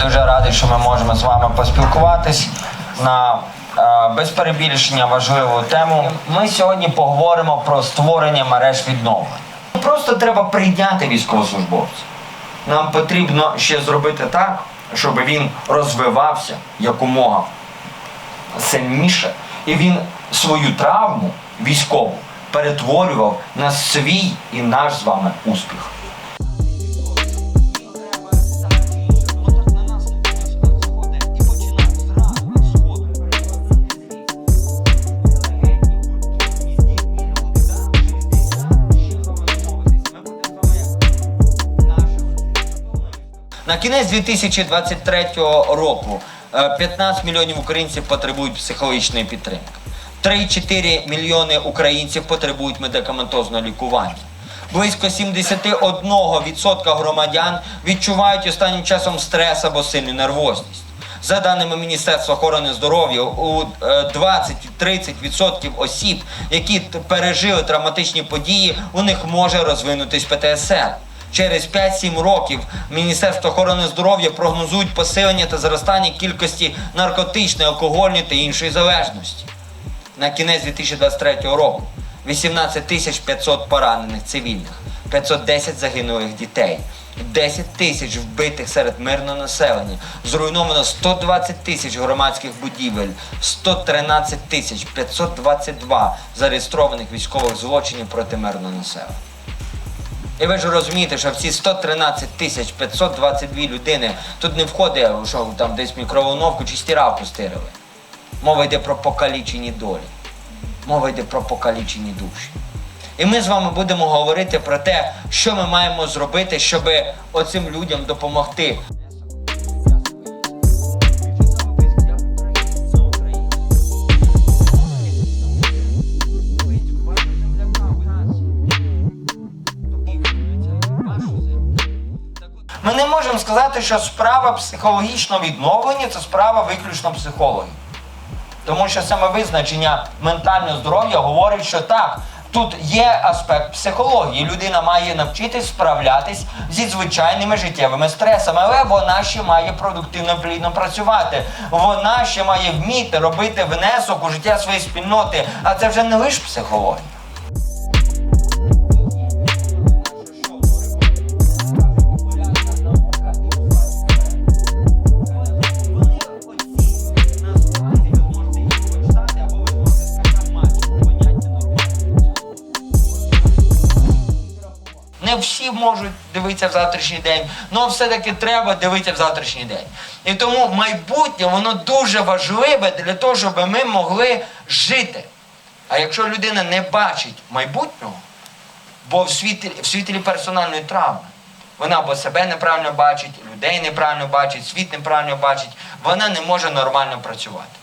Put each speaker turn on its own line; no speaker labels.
Дуже радий, що ми можемо з вами поспілкуватись на е, без перебільшення важливу тему. Ми сьогодні поговоримо про створення мереж відновлення. Просто треба прийняти військовослужбовця. Нам потрібно ще зробити так, щоб він розвивався якомога сильніше, і він свою травму військову перетворював на свій і наш з вами успіх. На кінець 2023 року е, 15 мільйонів українців потребують психологічної підтримки. 3-4 мільйони українців потребують медикаментозного лікування. Близько 71% громадян відчувають останнім часом стрес або сильну нервозність. За даними Міністерства охорони здоров'я, у е, 20-30% осіб, які пережили травматичні події, у них може розвинутись ПТСР. Через 5-7 років Міністерство охорони здоров'я прогнозують посилення та зростання кількості наркотичної, алкогольної та іншої залежності. На кінець 2023 року 18 тисяч 500 поранених цивільних, 510 загинулих дітей, 10 тисяч вбитих серед мирного населення, зруйновано 120 тисяч громадських будівель, 113 тисяч 522 зареєстрованих військових злочинів проти мирного населення. І ви ж розумієте, що в ці 113 тисяч 522 людини тут не входить, що там десь мікроволновку чи стиралку стирили. Мова йде про покалічені долі. Мова йде про покалічені душі. І ми з вами будемо говорити про те, що ми маємо зробити, щоб оцим людям допомогти. Ми не можемо сказати, що справа психологічного відновлення це справа виключно психологів. Тому що саме визначення ментального здоров'я говорить, що так, тут є аспект психології. Людина має навчитись справлятись зі звичайними життєвими стресами, але вона ще має продуктивно плідно працювати. Вона ще має вміти робити внесок у життя своєї спільноти. А це вже не лише психологія. Не всі можуть дивитися в завтрашній день, але все-таки треба дивитися в завтрашній день. І тому майбутнє воно дуже важливе для того, щоб ми могли жити. А якщо людина не бачить майбутнього, бо в світлі, в світлі персональної травми, вона або себе неправильно бачить, людей неправильно бачить, світ неправильно бачить, вона не може нормально працювати.